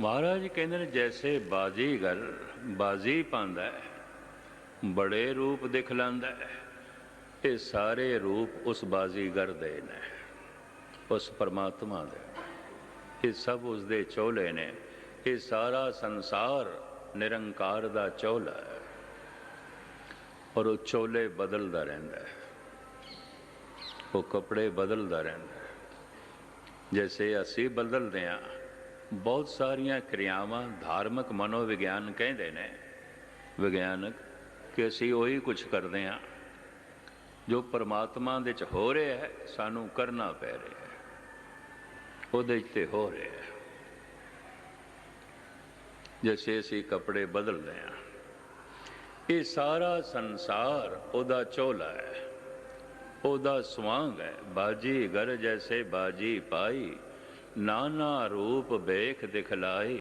ਮਹਾਰਾਜ ਕਹਿੰਦੇ ਨੇ, ਜੈਸੇ ਬਾਜੀਗਰ ਬਾਜੀ ਪਾਉਂਦਾ ਹੈ, ਬੜੇ ਰੂਪ ਦਿਖ ਲੈਂਦਾ ਹੈ ਇਹ ਸਾਰੇ ਰੂਪ ਉਸ ਬਾਜੀਗਰ ਦੇ ਨੇ, ਉਸ ਪਰਮਾਤਮਾ ਦੇ। ਇਹ ਸਭ ਉਸ ਦੇ ਚੋਲੇ ਨੇ, ਇਹ ਸਾਰਾ ਸੰਸਾਰ ਨਿਰੰਕਾਰ ਦਾ ਚੋਲਾ ਹੈ, ਔਰ ਉਹ ਚੋਲੇ ਬਦਲਦਾ ਰਹਿੰਦਾ ਹੈ, ਉਹ ਕੱਪੜੇ ਬਦਲਦਾ ਰਹਿੰਦਾ ਹੈ। ਜੈਸੇ ਅਸੀਂ ਬਦਲਦੇ ਹਾਂ ਬਹੁਤ ਸਾਰੀਆਂ ਕਿਰਿਆਵਾਂ ਧਾਰਮਿਕ ਮਨੋਵਿਗਿਆਨ ਕਹਿੰਦੇ ਨੇ। ਵਿਗਿਆਨਕ ਕਿ ਅਸੀਂ ਉਹੀ ਕੁਝ ਕਰਦੇ ਹਾਂ ਜੋ ਪਰਮਾਤਮਾ ਦੇ ਚ ਹੋ ਰਿਹਾ ਹੈ, ਸਾਨੂੰ ਕਰਨਾ ਪੈ ਰਿਹਾ ਹੈ। ਉਹਦੇ 'ਚ ਤੇ ਹੋ ਰਿਹਾ ਹੈ। ਜੈਸੇ ਅਸੀਂ ਕੱਪੜੇ ਬਦਲਦੇ ਹਾਂ, ਇਹ ਸਾਰਾ ਸੰਸਾਰ ਉਹਦਾ ਚੋਲਾ ਹੈ, ਉਹਦਾ ਸਵਾਂਗ ਹੈ, ਬਾਜੀ ਗਰ ਜੈਸੇ ਬਾਜੀ ਪਾਈ ਨਾਨਾ ਰੂਪ ਵੇਖ ਦਿਖਲਾਈ